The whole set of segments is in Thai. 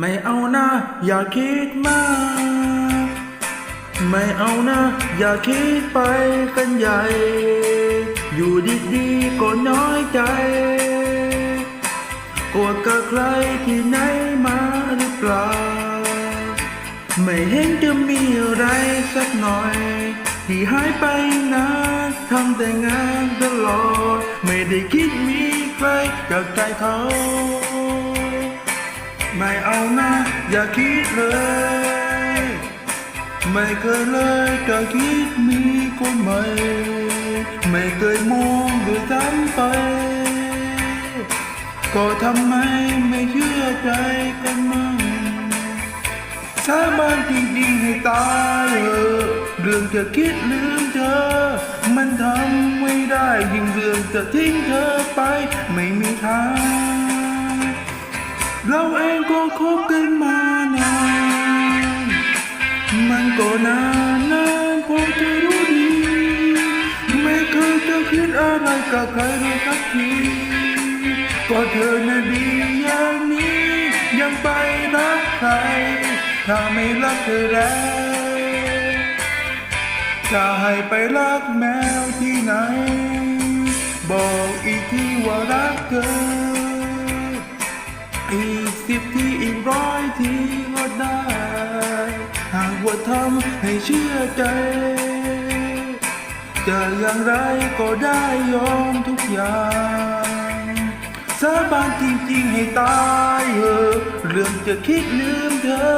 ไม่เอานะอย่าคิดมาก ไม่เอานะอย่าคิดไปกันใหญ่ อยู่ดีๆก็น้อยใจโกรธกับใครที่ไหนมาหรือเปล่า ไม่เห็นจะมีอะไรสักหน่อย ที่หายไปนะทำแต่งานตลอด ไม่ได้คิดมีใครกับใจเขา ไม่เอานะอย่าคิดเลย ไม่เคยเลยจะคิดมีคนใหม่ ไม่เคยมองหรือทำไป ก็ทำไมไม่เชื่อใจกันมั่งสาบานจริงๆให้ตายเออเรื่องจะคิดลืมเธอ มันทำไม่ได้ยิ่งเรื่องจะทิ้งเธอไป ไม่มีทาง เราเองก็คบกันมานาน มันก็นานนานพอจะรู้ดี ไม่เคยจะคิดอะไรกับใครเลยสักทีก็เธอน่ะดีอย่างนี้ ยังไปรักใคร ถ้าไม่รักเธอแล้วจะให้ไปรักแมวที่ไหน บอกอีกทีว่ารักเธอ อีกสิบทีอีกร้อยทีก็ได้ หากว่าทำให้เชื่อใจ จะอย่างไรก็ได้ยอมทุกอย่างสาบานจริงๆให้ตายเออเรื่องจะคิดลืมเธอ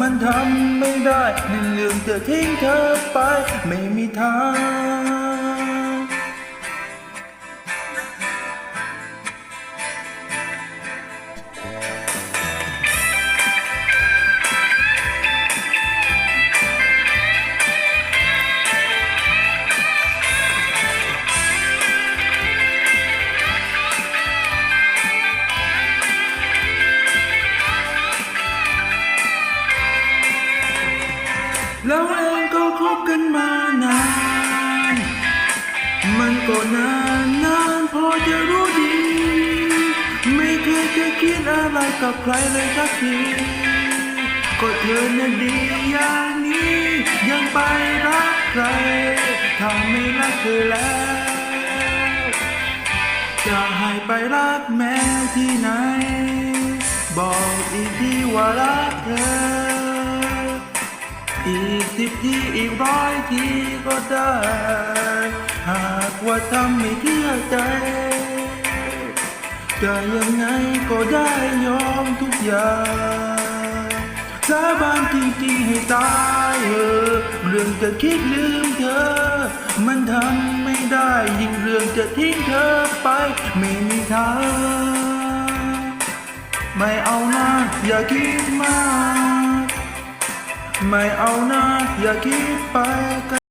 มันทำไม่ได้เรื่องจะทิ้งเธอไปไม่มีทาง แล้วเองก็คบกันมานาน มันก็นานนานพอจะรู้ดี ไม่เคยจะคิดอะไรกับใครเลยสักทีก็เธอน่ะดีอย่างนี้ ยังไปรักใครถ้าไม่รักเธอแล้ว จะให้ไปรักแมวที่ไหน บอกอีกทีว่ารักเธอ อีกสิบทีอีกร้อยทีก็ได้ หากว่าทำไม่เชื่อใจ จะยังไงก็ได้ยอมทุกอย่างสาบานจริงๆให้ตายเออเรื่องจะคิดลืมเธอ มันทำไม่ได้ยิ่งเรื่องจะทิ้งเธอไปไม่มีทาง ไม่เอานะอย่าคิดมาก ไม่เอานะอย่าคิดไปกัน